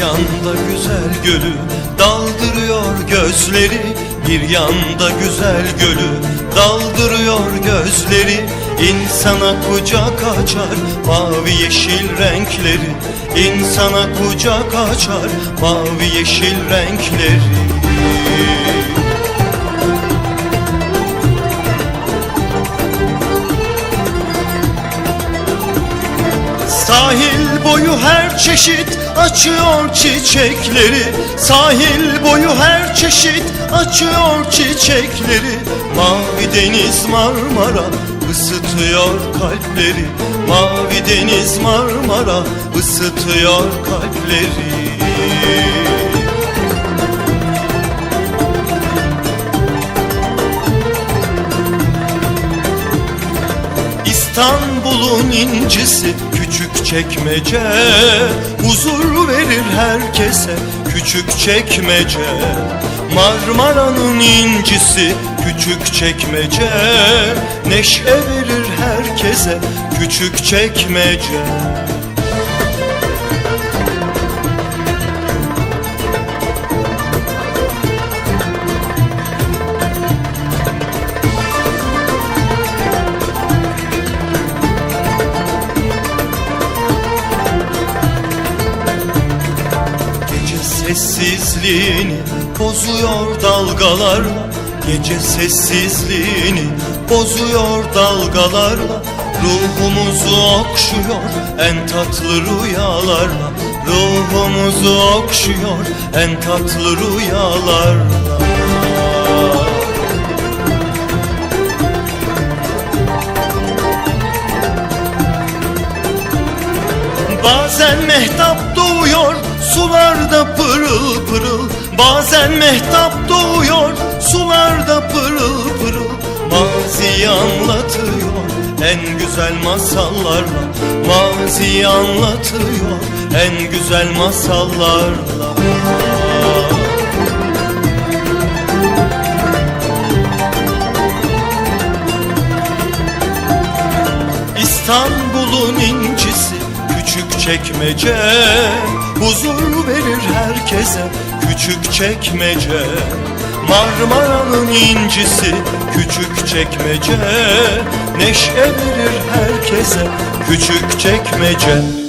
Yanda güzel gölü daldırıyor gözleri. Bir yanda güzel gölü daldırıyor gözleri. İnsana kucak açar mavi yeşil renkleri. İnsana kucak açar mavi yeşil renkleri Sahil boyu her çeşit açıyor çiçekleri. Sahil boyu her çeşit açıyor çiçekleri. Mavi deniz Marmara ısıtıyor kalpleri. Mavi deniz Marmara ısıtıyor kalpleri İstanbul'un incisi küçük çekmece. Huzur verir herkese küçük çekmece. Marmara'nın incisi küçük çekmece. Neşe verir herkese küçük çekmece sessizliğini bozuyor dalgalarla Gece sessizliğini bozuyor dalgalarla. Ruhumuzu okşuyor en tatlı rüyalarla Ruhumuzu okşuyor en tatlı rüyalarla. Bazen mehtap doğuyor sularda pırıl pırıl Bazen mehtap doğuyor. Sularda pırıl pırıl Maziyi anlatıyor. En güzel masallarla Maziyi anlatıyor. En güzel masallarla. İstanbul'un incisi küçük çekmece Huzur verir herkese küçük çekmece. Marmara'nın incisi küçük çekmece Neşe verir herkese küçük çekmece